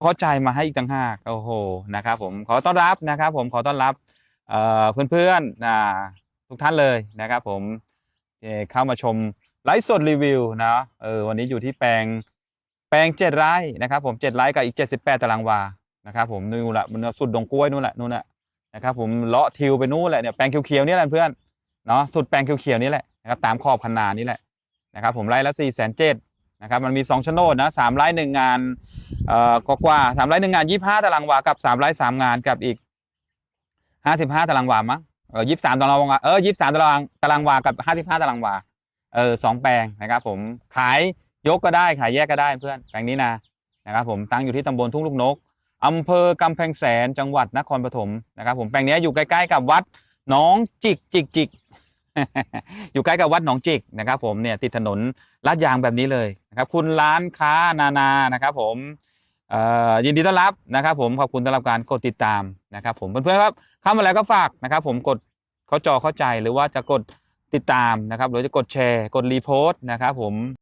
เข้าใจมาให้อีกต่างหากโอ้โหนะครับผมขอต้อนรับนะครับผมขอต้อนรับเอ่อเพื่อนๆทุกท่านเลยนะครับผมเข้ามาชมไลฟ์สดรีวิวนะเออวันนี้อยู่ที่แปลงแปลงเจ็ดไร่นะครับผมเจ็ดไร่กับอีกเจ็ดสิบแปดตารางวานะครับผมนู่นแหละมันสุดดงกล้วยนู่นแหละนู่นแหละนะครับผมเลาะทิวไปนู่นแหละเนี่ยแปลงเขียวๆนี่แหละเพื่อนเนาะสุดแปลงเขียวๆนี่แหละนะครับตามขอบคันนานี่แหละนะครับผมไร่ละสี่แสนเจ็ด นะครับมันมีสองโนดนะสามไร่หนึ่งงานเอ่อกกว่าสามไร่หนึ่งงานยี่ห้าตารางวากับสามไร่สามงานกับอีกห้าสิบห้าตารางวามั้งเออยี่สามตารางวาเออยี่สามตารางตารางวากับห้าสิบห้าตารางวาเออสองแปลงนะครับผมขายยกก็ได้ขายแยกก็ได้เพื่อนแปลงนี้นะนะครับผมตั้งอยู่ที่ตำบลทุ่งลูกนกอำเภอกำแพงแสนจังหวัดนครปฐมนะครับผมแปลงนี้อยู่ใกล้ๆกับวัดหนองจิกจิกจิก อยู่ใกล้กับวัดหนองจิกนะครับ ผมเนี่ยติดถนนลาดยางแบบนี้เลยนะครับ คุณร้านค้านานานะครับ ผมยินดีต้อนรับนะครับ ผมขอบคุณสำหรับการกดติดตามนะครับ ผมเพื่อนๆครับเข้ามาแล้วก็ฝากนะครับ ผมกดเข้าจอเข้าใจหรือว่าจะกดติดตามนะครับหรือจะกดแชร์ กดรีโพสต์นะครับ ผม